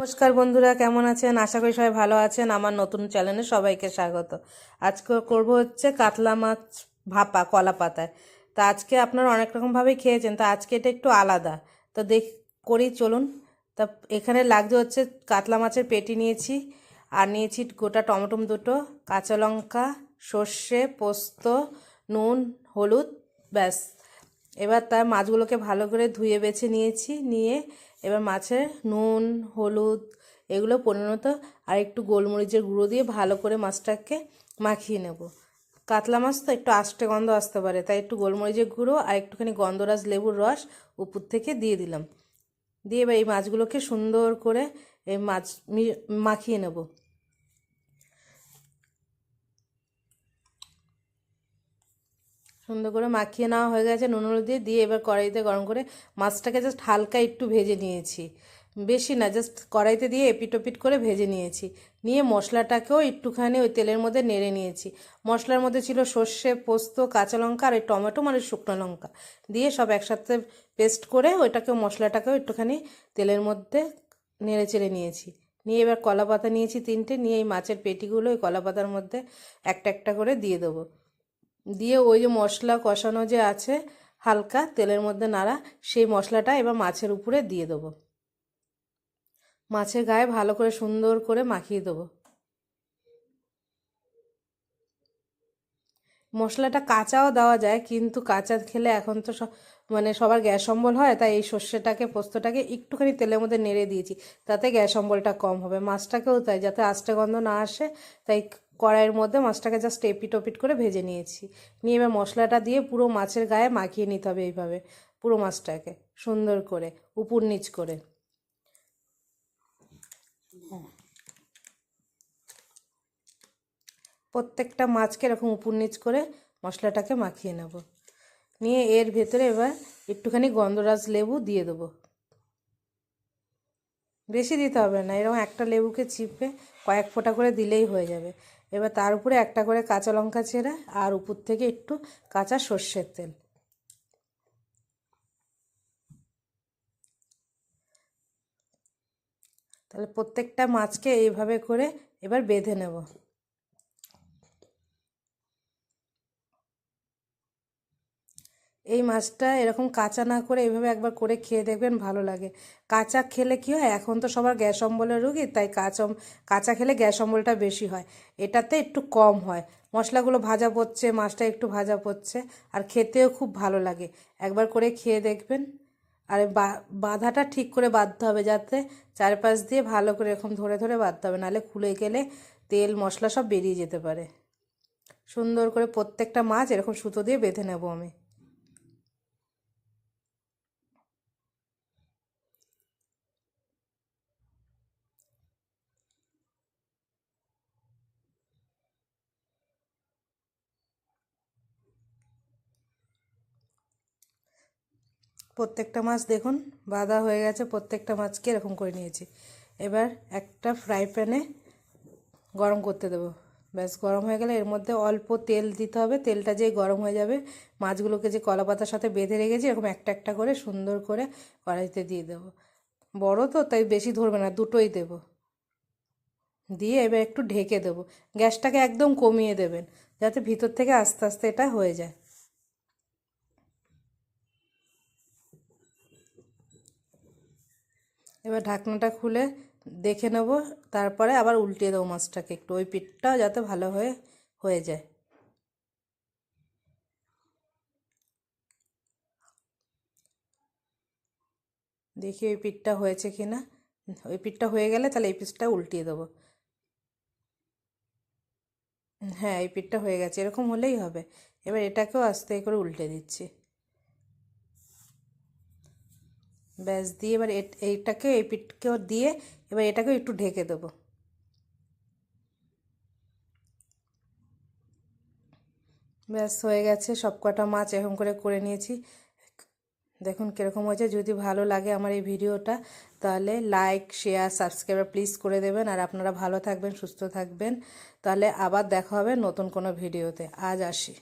নমস্কার বন্ধুরা, কেমন আছেন? আশা করি সবাই ভালো আছেন। আমার নতুন চ্যানেলে সবাইকে স্বাগত। আজকে করব হচ্ছে কাতলা মাছ ভাপা, কলা পাতায়। তা আজকে আপনারা অনেক রকমভাবেই খেয়েছেন, তা আজকে এটা একটু আলাদা। তো দেখ, করি, চলুন। তা এখানে লাগছে হচ্ছে কাতলা মাছের পেটি নিয়েছি, আর নিয়েছি গোটা টমেটো দুটো, কাঁচা লঙ্কা, সর্ষে, পোস্ত, নুন, হলুদ, ব্যাস। এবার তার মাছগুলোকে ভালো করে ধুয়ে বেছে নিয়েছি, নিয়ে এবার মাছের নুন, হলুদ এগুলো পরিণত আর একটু গোলমরিচের গুঁড়ো দিয়ে ভালো করে মাছটাকে মাখিয়ে নেব। কাতলা মাছ তো একটু আষ্টে গন্ধ আসতে পারে, তাই একটু গোলমরিচের গুঁড়ো আর একটুখানি গন্ধরাজ লেবুর রস উপর থেকে দিয়ে দিলাম। দিয়ে এবার এই মাছগুলোকে সুন্দর করে এই মাছ মাখিয়ে নেব। সুন্দর করে মাখিয়ে নেওয়া হয়ে গেছে, নুন হলুদ দিয়ে দিয়ে এবার কড়াইতে গরম করে মাছটাকে জাস্ট হালকা একটু ভেজে নিয়েছি। বেশি না জাস্ট কড়াইতে দিয়ে এপিট ওপিট করে ভেজে নিয়েছি। নিয়ে মশলাটাকেও একটুখানি ওই তেলের মধ্যে নেড়ে নিয়েছি। মশলার মধ্যে ছিল সর্ষে, পোস্ত, কাঁচা লঙ্কা আর ওই টমেটো মানে শুকনো লঙ্কা। দিয়ে সব একসাথে পেস্ট করে ওইটাকেও, মশলাটাকেও একটুখানি তেলের মধ্যে নেড়ে চেড়ে নিয়েছি। নিয়ে এবার কলা পাতা নিয়েছি তিনটে, নিয়ে এই মাছের পেটিগুলো ওই কলা পাতার মধ্যে একটা একটা করে দিয়ে দেবো। দিয়ে ওই যে মশলা কষানো যে আছে হালকা তেলের মধ্যে নাড়া, সেই মশলাটা এবার মাছের উপরে দিয়ে দেবো। মাছের গায়ে ভালো করে সুন্দর করে মাখিয়ে দেবো। মশলাটা কাঁচাও দেওয়া যায়, কিন্তু কাঁচা খেলে এখন তো সব মানে সবার গ্যাস অম্বল হয়, তাই এই সর্ষেটাকে, পোস্তটাকে একটুখানি তেলের মধ্যে নেড়ে দিয়েছি, তাতে গ্যাস অম্বলটা কম হবে। মাছটাকেও তাই, যাতে আস্তে গন্ধ না আসে, তাই কড়াইয়ের মধ্যে মাছটাকে জাস্ট এপিট ওপিট করে ভেজে নিয়েছি। নিয়ে এবার মশলাটা দিয়ে পুরো মাছের গায়ে মাখিয়ে নিতে হবে এইভাবে, পুরো মাছটাকে সুন্দর করে, উপর নিচ করে। প্রত্যেকটা মাছকে এরকম উপর নিচ করে মশলাটাকে মাখিয়ে নেব। নিয়ে এর ভেতরে এবার একটুখানি গন্ধরাজ লেবু দিয়ে দেবো। বেশি দিতে হবে না। এরকম একটা লেবুকে চিপে কয়েক ফোঁটা করে দিলেই হয়ে যাবে। এবার তার উপরে একটা করে কাঁচা লঙ্কা ছেঁড়া আর উপর থেকে একটু কাঁচা সর্ষের তেল। তাহলে প্রত্যেকটা মাছকে এইভাবে করে এবার বেঁধে নেব। এই মাছটা এরকম কাঁচা না করে এইভাবে একবার করে খেয়ে দেখবেন ভালো লাগে। কাঁচা খেলে কি হয়? এখন তো সবার গ্যাস অম্বলের রুগী, তাই কাঁচা কাঁচা খেলে গ্যাস অম্বলটা বেশি হয়। এটাতে একটু কম হয়। মশলাগুলো ভাজা পড়ছে, মাছটা একটু ভাজা পড়ছে, আর খেতেও খুব ভালো লাগে। একবার করে খেয়ে দেখবেন। আর বাঁধাটা ঠিক করে বাঁধতে হবে যাতে চারপাশ দিয়ে ভালো করে এরকম ধরে ধরে বাঁধতে হবে, নাহলে খুলে গেলে তেল, মশলা সব বেরিয়ে যেতে পারে। সুন্দর করে প্রত্যেকটা মাছ এরকম সুতো দিয়ে বেঁধে নেব আমি। প্রত্যেকটা মাছ দেখুন, বাঁধা হয়ে গেছে, প্রত্যেকটা মাছকে এরকম করে নিয়েছি। এবার একটা ফ্রাই প্যানে গরম করতে দেবো। ব্যাস, গরম হয়ে গেলে এর মধ্যে অল্প তেল দিতে হবে। তেলটা যেই গরম হয়ে যাবে, মাছগুলোকে যে কলা পাতার সাথে বেঁধে রেখেছি, এরকম একটা একটা করে সুন্দর করে কড়াইতে দিয়ে দেবো। বড় তো, তাই বেশি ধরবে না, দুটোই দেবো। দিয়ে এবার একটু ঢেকে দেবো। গ্যাসটাকে একদম কমিয়ে দেবেন, যাতে ভিতর থেকে আস্তে আস্তে এটা হয়ে যায়। এবার ঢাকনাটা খুলে দেখে নেব, তারপরে আবার উল্টিয়ে দেবো মাছটাকে একটু। ওই পিঠটাও যাতে ভালো হয়ে হয়ে যায়। দেখি ওই পিঠটা হয়েছে কি না ওই পিঠটা হয়ে গেলে তাহলে এই পিসটা উল্টিয়ে দেবো। হ্যাঁ এই পিঠটা হয়ে গেছে। এরকম হলেই হবে। এবার এটাকেও আস্তে করে উল্টে দিচ্ছি। ব্যাস, দিয়ে এবার এইটাকে এই পিঠকেও দিয়ে এবার এটাকেও একটু ঢেকে দেবো। ব্যাস, হয়ে গেছে সব কটা মাছ এরকম করে করে নিয়েছি। দেখুন কীরকম হয়েছে, যদি ভালো লাগে আমার এই ভিডিওটা, তাহলে লাইক, শেয়ার সাবস্ক্রাইব প্লিজ করে দেবেন। আর আপনারা ভালো থাকবেন, সুস্থ থাকবেন, তাহলে আবার দেখা হবে নতুন কোনো ভিডিওতে। আজ আসি।